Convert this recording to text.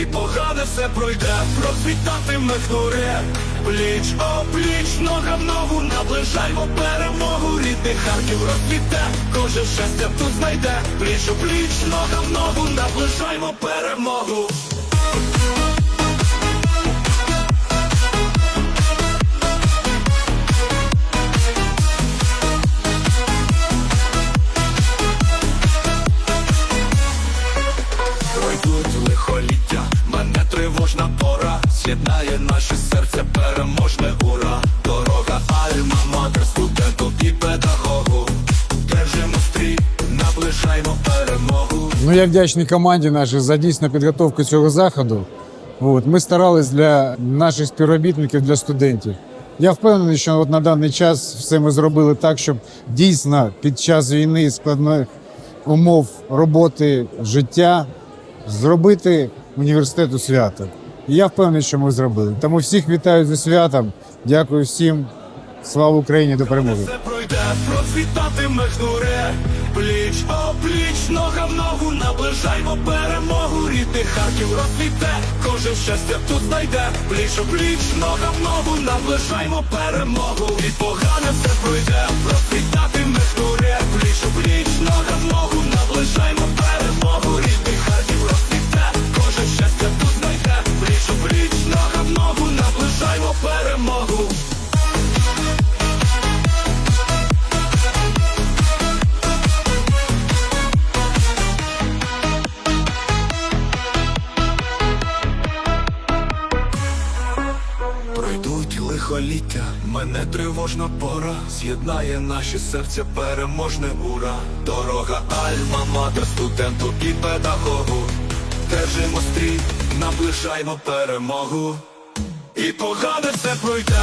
І погане все пройде, процвітатиме хнуре, Пліч о пліч, нога в ногу, наближаймо перемогу Рідний Харків розквіте, кожен щастя тут знайде. Пліч о пліч, нога в ногу, наближаймо перемогу тривожна пора З'єднає наше серце переможне ура Дорога альма матер студенту і педагогу Держимо стрій, наближаймо перемогу Ну, я вдячний команді нашій за дійсну підготовку цього заходу. От, ми старались для наших співробітників, для студентів. Я впевнений, що от на даний час все ми зробили так, щоб дійсно під час війни складних умов роботи життя зробити університету свято. Я впевнений, що ми зробили. Тому всіх вітаю зі святом. Дякую всім. Слава Україні до перемоги. Все пройде, процвітатиме хнуре Пліч о пліч, нога в ногу, наближаймо перемогу Рідний Харків розцвіте, кожен щастя тут знайде Пліч о пліч, нога в ногу, наближаймо перемогу І погане все пройде, перемогу. Пройдуть лихоліття, мене тривожна пора. З'єднає наші серця переможне ура. Дорога альма матер студенту і педагогу. Держимо стрій, наближаймо перемогу І погане все пройде,